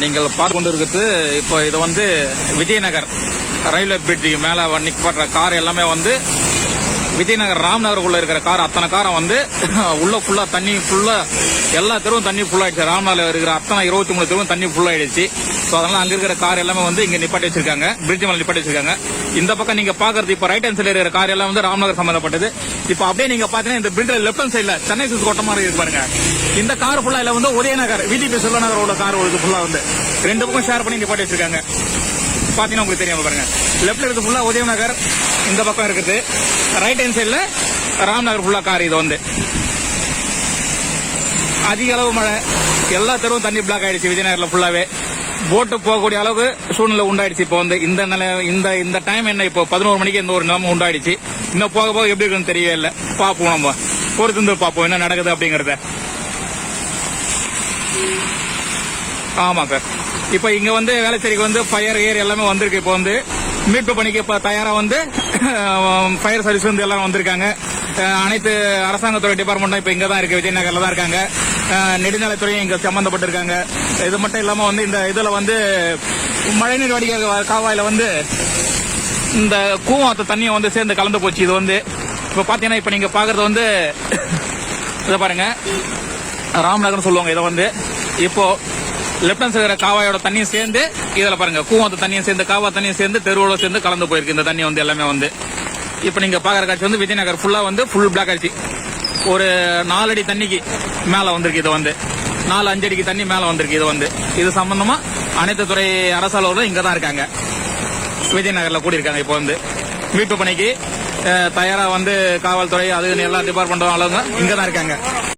நீங்கள் பார்த்து கொண்டு இப்போ இது வந்து விஜயநகர் ரயில்வே பிரிட்ஜுக்கு மேலே நிற்கப்படுற கார் எல்லாமே வந்து விஜயநகர் ராம்நகருக்குள்ள இருக்கிற கார். அத்தனை காரை வந்து உள்ள ஃபுல்லா தண்ணி ஃபுல்லா எல்லா தெருவும் தண்ணி ஃபுல்லாயிடுச்சு ராம்நகர்ல இருக்கிற அத்தனை இருபத்தி மூணு தெருவும் தண்ணி ஃபுல்லாயிடுச்சு ஸோ அதனால அங்க இருக்கிற கார் எல்லாமே வந்து இங்க நிப்பாட்டி வச்சிருக்காங்க. பிரிட்ஜ் மேல நிப்பாட்டி வச்சிருக்காங்க. இந்த பக்கம் நீங்க பாக்குறது இப்ப ரைட் ஹேண்ட் சைடு இருக்கிற கார் எல்லாம் வந்து ராம்நகர் சம்பந்தப்பட்டது. இப்போ அப்படியே நீங்க பாத்தீங்கன்னா இந்த பிரிட்ஜ் லெஃப்ட் ஹேண்ட் சைடுல சென்னை சிஸ் கோட்டமா மாதிரி இருக்கு பாருங்க. இந்த கார் ஃபுல்லா இல்ல வந்து உதயநகர் விஜிபி செல்வநகர் உள்ள கார் ஒரு ஃபுல்லா வந்து. ரெண்டு பக்கம் ஷேர் பண்ணி நிப்பாட்டி வச்சிருக்காங்க. பாத்தீங்கன்னா உங்களுக்கு தெரியாம பாருங்க. லெப்ட்ல இருக்கிறது ஃபுல்லா உதயநகர் இந்த பக்கம் இருக்குது. ரைட் ஹேண்ட் சைடுல ராம்நகர் ஃபுல்லா கார் இது வந்து. அதிக அளவு மழை எல்லா தெருவும் தண்ணி பிளாக் ஆயிடுச்சு விஜயநகர்ல ஃபுல்லாவே போட்டு போகக்கூடிய அளவு சூழ்நிலை உண்டாயிடுச்சு. இப்போ வந்து இந்த நிலை இந்த இந்த டைம் என்ன இப்போ பதினோரு மணிக்கு இந்த ஒரு நிலைமை உண்டாயிடுச்சு. இன்னும் போக போக எப்படி இருக்குன்னு தெரியவே இல்லை. பார்ப்போம் நம்ம. பொறுத்து இருந்து பார்ப்போம் என்ன நடக்குது அப்படிங்கறத. ஆமா சார் இப்போ இங்க வந்து வேலைச்சேரிக்கு வந்து ஃபயர் ஏர் எல்லாமே வந்திருக்கு. இப்போ வந்து மீட்பு பணிக்கு இப்ப தயாரா வந்து ஃபயர் சர்வீஸ் வந்து எல்லாம் வந்திருக்காங்க. அனைத்து அரசாங்கத்துறை டிபார்ட்மெண்ட்டும் இப்ப இங்க தான் இருக்கு. விஜயநகர்ல தான் இருக்காங்க. நெடுஞ்சாலைத்துறையும் இங்க சம்பந்தப்பட்டிருக்காங்க. இது மட்டும் இல்லாம வந்து இந்த இதுல வந்து மழைநீர் வடிகால் காவாயில வந்து இந்த கூவாத்த தண்ணியை வந்து சேர்ந்து கலந்து போச்சு. இது வந்து இப்ப பாத்தீங்கன்னா இப்ப நீங்க பாக்குறது வந்து இதை பாருங்க. ராம்நகர்னு சொல்லுவாங்க இதை வந்து. இப்போ லெப்ட் ஹேண்ட் சைடு காவாயோட தண்ணியும் சேர்ந்து இதுல பாருங்க கூவத்து தண்ணியும் சேர்ந்து காவா தண்ணியும் சேர்ந்து தெருவோட சேர்ந்து கலந்து போயிருக்கு. இந்த தண்ணி வந்து எல்லாமே வந்து. இப்போ நீங்க பாக்குற காட்சி வந்து விஜயநகர் ஃபுல்லா வந்து ஃபுல் பிளாக் ஆயிடுச்சு. ஒரு நாலடி தண்ணிக்கு மேல வந்திருக்கு இது வந்து. நாலு அஞ்சு அடிக்கு தண்ணி மேல வந்திருக்கு இது வந்து. இது சம்பந்தமா அனைத்து துறை அரசு இங்க தான் இருக்காங்க. விஜயநகர்ல கூடியிருக்காங்க இப்போ வந்து. மீட்பு பணிக்கு தயாரா வந்து காவல்துறை அது எல்லா டிபார்ட்மெண்ட்டும் அளவுங்க இங்க தான் இருக்காங்க.